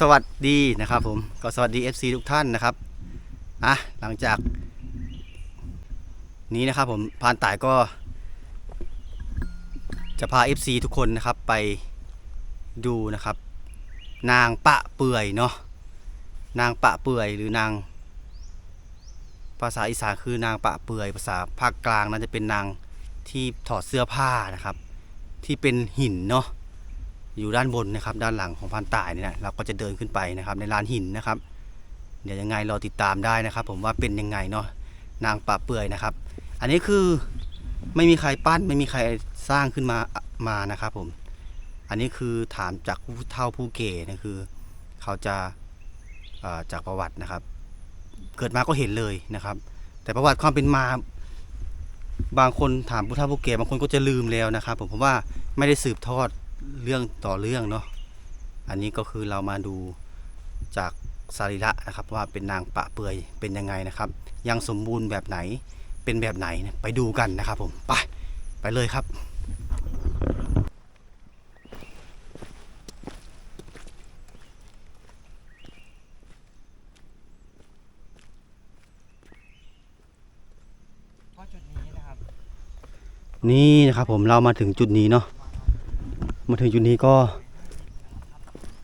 สวัสดีนะครับผมก็สวัสดี FC ทุกท่านนะครับอะหลังจาก นี้นะครับผมพานต่ายก็ จะพา FC ทุกคนนะครับไปดูนะครับ นางปะเปื่อยเนาะนางปะเปื่อยหรือนาง ภาษาอีสานคือนางปะเปื่อย ภาษาภาคกลางนั้นจะเป็นนางที่ถอดเสื้อผ้านะครับ ที่เป็นหินเนาะ อยู่ด้านบนนะครับ ด้านหลังของพรานต่ายเนี่ยนะเราก็จะเดินขึ้นไปนะครับ ในลานหินนะครับ เดี๋ยวยังไงรอติดตามได้นะครับ ผมว่าเป็นยังไงเนาะนางป่าเปื่อยนะครับ อันนี้คือไม่มีใครปั้นไม่มีใครสร้างขึ้นมามานะครับ ผม อันนี้คือถามจากผู้เฒ่าผู้เก่นะคือ เขาจะจากประวัตินะครับ เกิดมาก็เห็นเลยนะครับ แต่ประวัติความเป็นมาบางคนถามผู้เฒ่าผู้แก่บางคนก็จะลืมแล้วนะครับ ผมผมว่าไม่ได้สืบทอด เรื่องต่อเรื่องเนาะอันนี้ก็คือเรามาดูจากสรีระนะครับว่าเป็นนางปะเปื่อยเป็นยังไงนะครับ ยังสมบูรณ์แบบไหนเป็นแบบไหนเนี่ยไปดูกันนะครับผมไปไปเลยครับก็จุดนี้นะครับนี่นะครับผมเรามาถึงจุดนี้เนาะ มาถึงจุดนี้ก็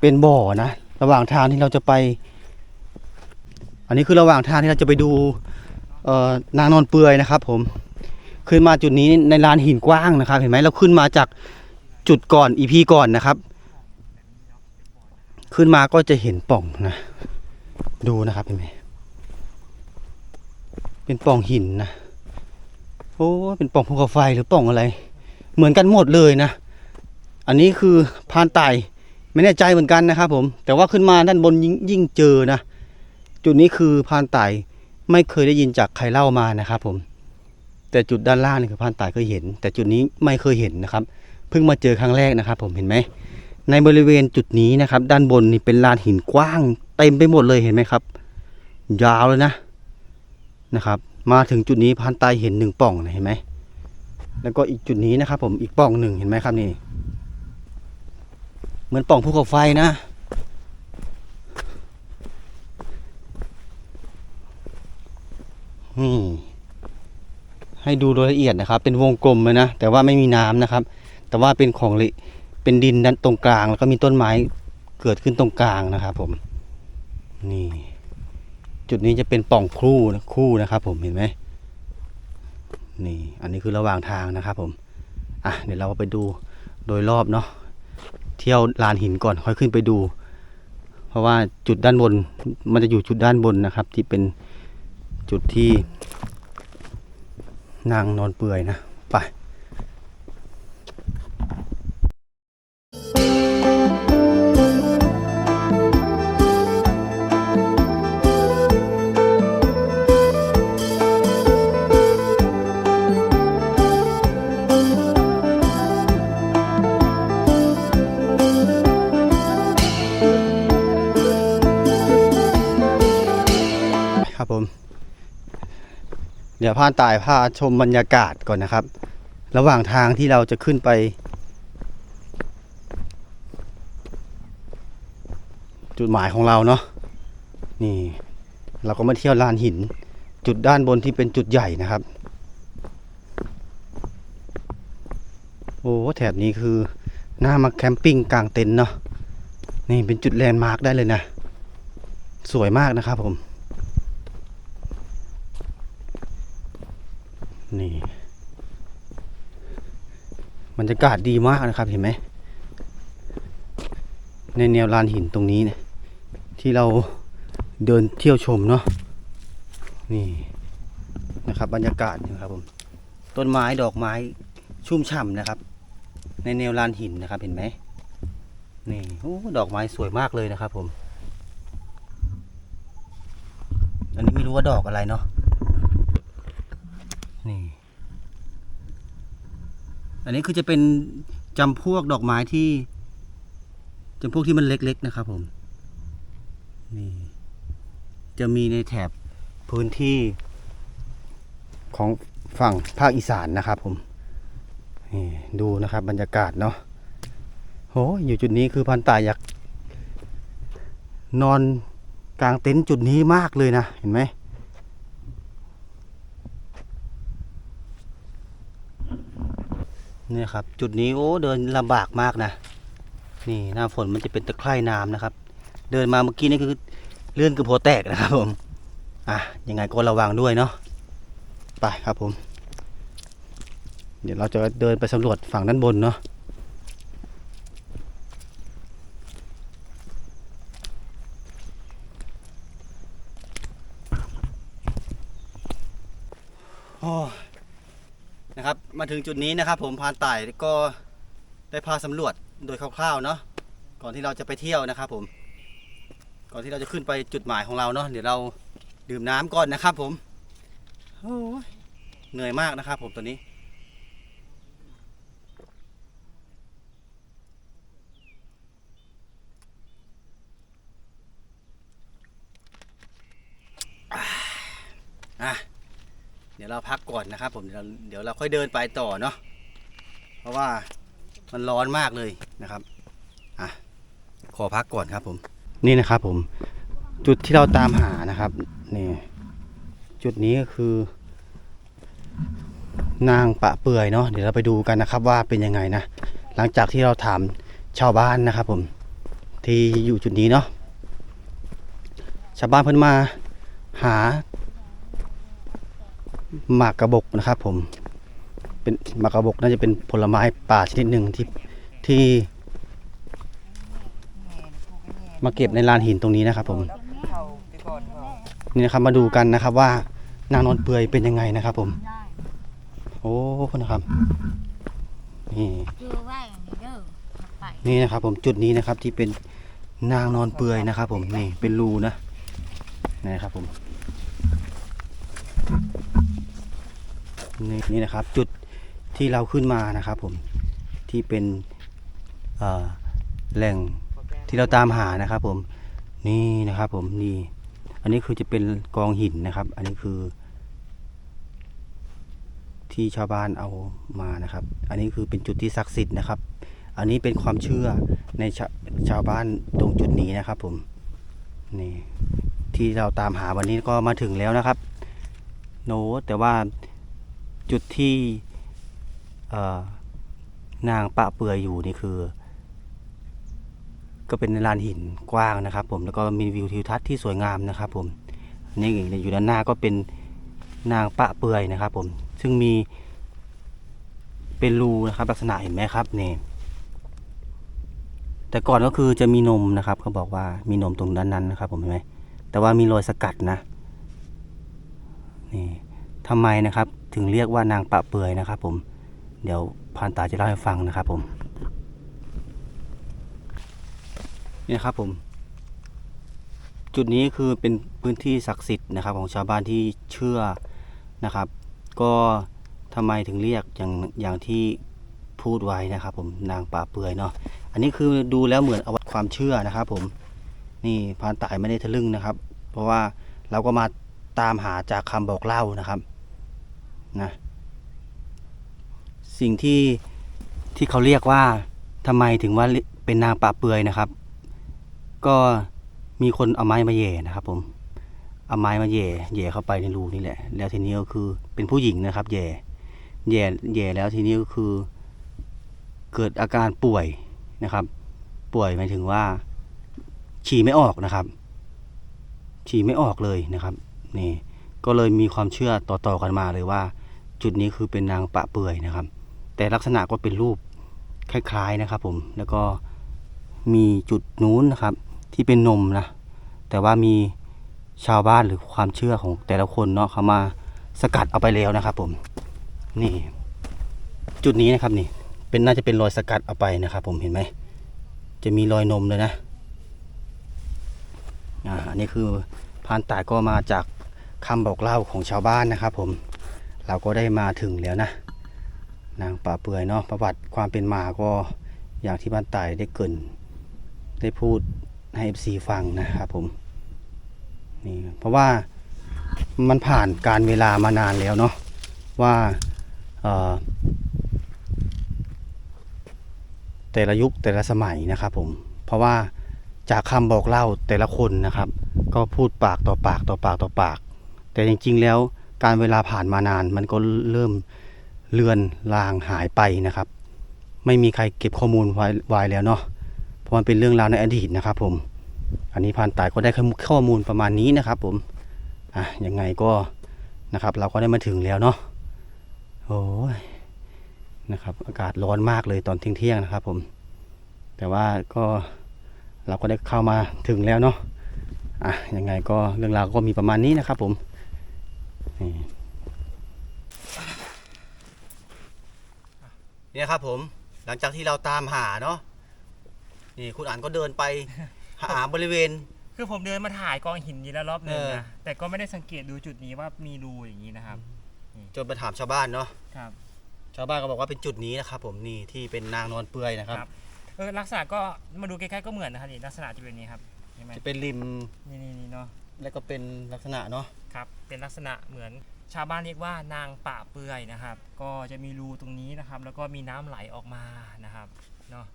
เป็นบ่อนะ ระหว่างทางที่เราจะไป อันนี้คือระหว่างทางที่เราจะไปดูนางนอนเปื่อยนะครับ ผมขึ้นมาจุดนี้ในลานหินกว้างนะครับ เห็นไหมเราขึ้นมาจากจุดก่อนอีพีก่อนนะครับ ขึ้นมาก็จะเห็นป่องนะ ดูนะครับเห็นไหมเป็นป่องหินนะโอ้เป็นป่องภูเขาไฟหรือป่องอะไร เหมือนกันหมดเลยนะ อันนี้คือพานไต่ไม่แน่ใจเหมือนกันนะครับผม แต่ว่าขึ้นมาด้านบนยิ่งยิ่งเจอนะ จุดนี้คือพานไต่ไม่เคยได้ยินจากใครเล่ามานะครับผม แต่จุดด้านล่างนี่คือพานไต่เคยเห็น แต่จุดนี้ไม่เคยเห็นนะครับ เพิ่งมาเจอครั้งแรกนะครับ ผมเห็นไหม ในบริเวณจุดนี้นะครับ ด้านบนนี่เป็นลานหินกว้างเต็มไปหมดเลยเห็นไหมครับ ยาวเลยนะนะครับ มาถึงจุดนี้พันไตเห็นหนึ่งป่องเห็นไหมแล้วก็อีกจุดนี้นะครับ ผมอีกป่องหนึ่งเห็นไหมครับนี่ มือนป่องภูเขาไฟนะ นี่ให้ดูโดยละเอียดนะครับ เป็นวงกลมเลยนะ แต่ว่าไม่มีน้ำนะครับ แต่ว่าเป็นของเละเป็นดินด้านตรงกลาง แล้วก็มีต้นไม้เกิดขึ้นตรงกลางนะครับผม นี่ จุดนี้จะเป็นป่องคู่นะคู่นะครับ ผมเห็นไหมนี่ อันนี้คือระหว่างทางนะครับผม อะ เดี๋ยวเราไปดูโดยรอบเนาะ เที่ยวลานหินก่อนค่อยขึ้นไปดู เพราะว่าจุดด้านบนมันจะอยู่จุดด้านบนนะครับ ที่เป็นจุดที่นางนอนเปื่อยนะไป ดี๋ยวพานตายพาชมบรรยากาศก่อนนะครับ ระหว่างทางที่เราจะขึ้นไป จุดหมายของเราเนาะนี่ เราก็มาเที่ยวลานหิน จุดด้านบนที่เป็นจุดใหญ่นะครับ โอ้แถบนี้คือหน้ามาแคมปิ้งกลางเต็นท์เนาะนี่เป็นจุดแลนด์มาร์คได้เลยนะ สวยมากนะครับผม นี่บ รรยากาศดีมากนะครับเห็นไหม ในแนวลานหินตรงนี้เนะที่เราเดินเที่ยวชมเนาะนี่นะครับบรรยากาศนะครับผมต้นไม้ดอกไม้ชุ่มฉ่ำนะครับ ในแนวลานหินนะครับเห็นไหมนี่โอ้ดอกไม้สวยมากเลยนะครับผม อันนี้ไม่รู้ว่าดอกอะไรเนาะ อันนี้คือจะเป็นจำพวกดอกไม้ที่จำพวกที่มันเล็กๆนะครับผมนี่จะมีในแถบพื้นที่ของฝั่งภาคอีสานนะครับผมนี่ดูนะครับบรรยากาศเนาะโหอยู่จุดนี้คือพันตายอยากนอนกลางเต็นท์จุดนี้มากเลยนะ เห็นไหม เนี่ยครับ จุดนี้โอ้เดินลำบากมากนะ นี่หน้าฝนมันจะเป็นตะไคร่น้ำนะครับ เดินมาเมื่อกี้นี่คือเลื่อนกระโปรงแตกนะครับผม อะยังไงก็ระวังด้วยเนาะ ไปครับผม เดี๋ยวเราจะเดินไปสำรวจฝั่งด้านบนเนาะโอ้ นะครับ มาถึงจุดนี้นะครับ ผมพานไต่ก็ได้พาสำรวจโดยคร่าวๆเนาะก่อนที่เราจะไปเที่ยวนะครับ ผม ก่อนที่เราจะขึ้นไปจุดหมายของเราเนาะเดี๋ยวเราดื่มน้ำก่อนนะครับ ผมโอ้เหนื่อยมากนะครับ ผมตอนนี้ อะเดี๋ยวเราพักก่อนนะครับ ผมเดี๋ยวเราเดี๋ยวเราค่อยเดินไปต่อเนาะเพราะว่ามันร้อนมากเลยนะครับอะขอพักก่อนครับผม นี่นะครับผมจุดที่เราตามหานะครับนี่จุดนี้ก็คือ นางปะเปื่อยเนาะเดี๋ยวเราไปดูกันนะครับว่าเป็นยังไงนะหลังจากที่เราถามชาวบ้านนะครับผมที่อยู่จุดนี้เนาะชาวบ้านเพิ่นมาหา หมากกระบกนะครับ ผม เป็นหมากกระบกน่าจะเป็นผลไม้ป่าชนิดหนึ่งที่ที่ มาเก็บในลานหินตรงนี้นะครับ ผมนี่นะครับมาดูกันนะครับว่านางนอนเปื่อยเป็นยังไงนะครับ ผม โอ้นะครับนี่นี่นะครับ ผมจุดนี้นะครับที่เป็นนางนอนเปื่อยนะครับ ผมนี่เป็นรูนะนี่นะครับผม นี่นี่นะครับจุดที่เราขึ้นมานะครับผมที่เป็นแหล่งที่เราตามหานะครับ ผมนี่นะครับ ผมนี่อันนี้คือจะเป็นกองหินนะครับ อันนี้คือ ที่ชาวบ้านเอามานะครับ อันนี้คือเป็นจุดที่ศักดิ์สิทธิ์นะครับ อันนี้เป็นความเชื่อในชาชาวบ้านตรงจุดนี้นะครับ ผมนี่ที่เราตามหาวันนี้ก็มาถึงแล้วนะครับ โนแต่ว่า จุดที่นางปะเปือยอยู่นี่คือ ก็เป็นลานหินกว้างนะครับ ผมแล้วก็มีวิวทิวทัศน์ที่สวยงามนะครับ ผมนี่อยู่ด้านหน้าก็เป็นนางปะเปือยนะครับ ผมซึ่งมีเป็นรูนะครับ ลักษณะเห็นไหมครับนี่แต่ก่อนก็คือจะมีนมนะครับเขาบอกว่ามีนมตรงด้านนั้นนะครับ ผมเห็นไหมแต่ว่ามีรอยสกัดนะนี่ทำไมนะครับ ถึงเรียกว่านางปะเปือยนะครับผม เดี๋ยวพานตาจะเล่าให้ฟังนะครับผมนี่ครับผม จุดนี้คือเป็นพื้นที่ศักดิ์สิทธิ์นะครับ ของชาวบ้านที่เชื่อนะครับ ก็ทำไมถึงเรียกอย่างอย่างที่พูดไว้นะครับ ผมนางป่าเปือยเนาะอันนี้คือดูแล้วเหมือนเอาความเชื่อนะครับ ผม นี่พานตายไม่ได้ทะลึ่งนะครับ เพราะว่าเราก็มาตามหาจากคำบอกเล่านะครับ นะสิ่งที่ที่เขาเรียกว่าทำไมถึงว่าเป็นนางป่าเปือยนะครับ ก็มีคนเอาไม้มาแย่นะครับผมเอาไม้มาแย่แย่เข้าไปในรูนี่แหละ แล้วทีนี้ก็คือเป็นผู้หญิงนะครับแย่แย่แย่แล้วทีนี้ก็คือ เกิดอาการป่วยนะครับ ป่วยหมายถึงว่า ฉี่ไม่ออกนะครับ ฉี่ไม่ออกเลยนะครับนี่ก็เลยมีความเชื่อต่อๆกันมาเลยว่า จุดนี้คือเป็นนางปะเปื่อยนะครับ แต่ลักษณะก็เป็นรูปคล้ายๆนะครับ ผมแล้วก็มีจุดนู้นนะครับ ที่เป็นนมนะแต่ว่ามีชาวบ้านหรือความเชื่อของแต่ละคนเนาะเขามาสกัดเอาไปแล้วนะครับ ผมนี่ จุดนี้นะครับนี่ เป็นน่าจะเป็นรอยสกัดเอาไปนะครับ ผมเห็นไหมจะมีรอยนมเลยนะอ่าอันนี้คือพานตายก็มาจากคำบอกเล่าของชาวบ้านนะครับ ผม เราก็ได้มาถึงแล้วนะ นางป่าเปื่อยเนาะประวัติความเป็นมาก็อย่างที่พรานตายได้เกินได้พูดให้ FC ฟังนะครับผมนี่เพราะว่ามันผ่านการเวลามานานแล้วเนาะว่าเอ่อแต่ละยุคแต่ละสมัยนะครับผมเพราะว่าจากคำบอกเล่าแต่ละคนนะครับ ก็พูดปากต่อปากต่อปากต่อปาก แต่จริงๆแล้ว การเวลาผ่านมานาน มันก็เริ่มเลือนลางหายไปนะครับ ไม่มีใครเก็บข้อมูลไว้ไวแล้วเนาะเพราะมันเป็นเรื่องราวในอดีตนะครับ ผม อันนี้พรานตายก็ได้ข้อมูลประมาณนี้นะครับ ผมอะยังไงก็นะครับ เราก็ได้มาถึงแล้วเนาะโอ้ยนะครับ อากาศร้อนมากเลยตอนเที่ยงๆนะครับ ผม แต่ว่าก็เราก็ได้เข้ามาถึงแล้วเนาะอะยังไงก็เรื่องราวก็มีประมาณนี้นะครับ ผม นี่เนี่ยครับผมหลังจากที่เราตามหาเนาะนี่คุณอ่านก็เดินไป หาบริเวณ คือผมเดินมาถ่ายกองหินนี้แล้วรอบหนึ่งเออ นะแต่ก็ไม่ได้สังเกตดูจุดนี้ว่ามีรูอย่างนี้นะครับจนไปถามชาวบ้านเนาะครับ ชาวบ้านก็บอกว่าเป็นจุดนี้นะครับผมนี่ที่เป็นนางนอนเปลือยนะครับ ครับ เออลักษณะก็มาดูใกล้ๆก็เหมือนนะครับนี่ลักษณะจะเป็นอย่างนี้ครับเห็นไหมจะเป็นริมนี่นี่นี่เนาะ แล้วก็เป็นลักษณะเนาะครับเป็นลักษณะเหมือนชาวบ้านเรียกว่านางป่าเปื่อยนะครับ ก็จะมีรูตรงนี้นะครับ แล้วก็มีน้ำไหลออกมานะครับเนาะ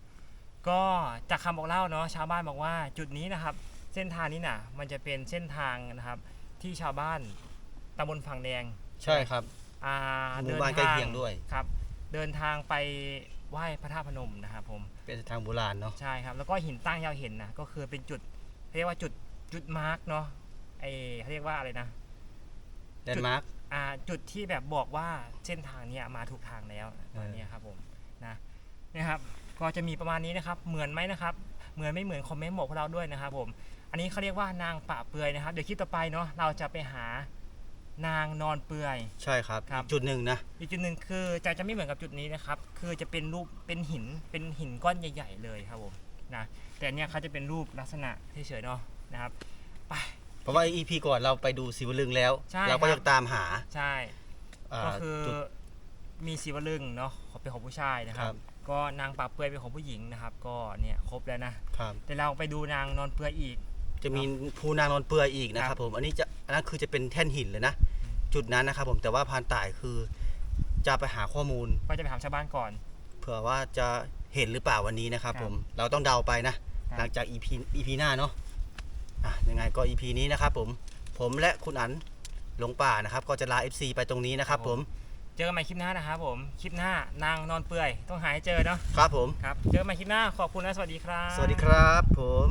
ก็จากคำบอกเล่าเนาะชาวบ้านบอกว่าจุดนี้นะครับ เส้นทางนี้น่ะ มันจะเป็นเส้นทางนะครับ ที่ชาวบ้านตำบลฝั่งแดงใช่ครับอ่าหมู่บ้านใกล้เคียงด้วยครับ เดินทางไปไหว้พระธาตุพนมนะครับผมเป็นทางโบราณเนาะใช่ครับ แล้วก็หินตั้งยาวเห็นนะก็คือเป็นจุดเรียกว่าจุดจุดมาร์กเนาะ ไอเขาเรียกว่าอะไรนะ แลนด์มาร์ค อ่าจุดที่แบบบอกว่าเส้นทางเนี้ยมาถูกทางแล้วเออตอนนี้ครับผมนะนะครับก็จะมีประมาณนี้นะครับ เหมือนไหมนะครับ เหมือนไม่เหมือนคอมเมนต์บอกพวกเราด้วยนะครับผม อันนี้เขาเรียกว่านางป่าเปือยนะครับ เดี๋ยวคลิปต่อไปเนาะเราจะไปหานางนอนเปือย ใช่ครับ ครับอีกจุดหนึ่งนะ อีกจุดหนึ่งคือจะจะไม่เหมือนกับจุดนี้นะครับ คือจะเป็นรูปเป็นหินเป็นหินก้อนใหญ่ ๆ เลยครับผมนะแต่อันเนี้ยเขาจะเป็นรูปลักษณะเฉยๆเนาะนะครับไป เพราะว่า EP ก่อนเราไปดูศิวลึงแล้ว ใช่เราก็ครับยังตามหาใช่าก็คือจุด มีศิวลึงเนาะเป็นของผู้ชายนะครัครับ บ ก็นางป่าเปือยเป็นของผู้หญิงนะครับ ก็เนี่ยครบแล้วนะครับ แต่เราไปดูนางนอนเปือยอีก จะมีภูนางนอนเปลือยอีกนะคครัรับบ ผมอันนี้จะอันนั้นคือจะเป็นแท่นหินเลยนะ จุดนั้นนะครับผมแต่ว่าพรานต่ายคือจะไปหาข้อมูล ก็จะไปถามชาวบ้านก่อน เผื่อว่าจะเห็นหรือเปล่าวันนี้นะครับครับผมเราต้องเดาไปนะ ครับ หลังจาก EP EP หน้าเนาะ อะยังไงก็ EP นี้นะครับผมผมและคุณอันหลงป่านะครับ ก็จะลา FC ไปตรงนี้นะครับผมเจอกันใหม่คลิปหน้านะครับผม คลิปหน้านางนอนเปือย ต้องหาให้เจอเนาะ ครับผม ครับ เจอกันใหม่คลิปหน้า ขอบคุณและสวัสดีครับ สวัสดีครับผม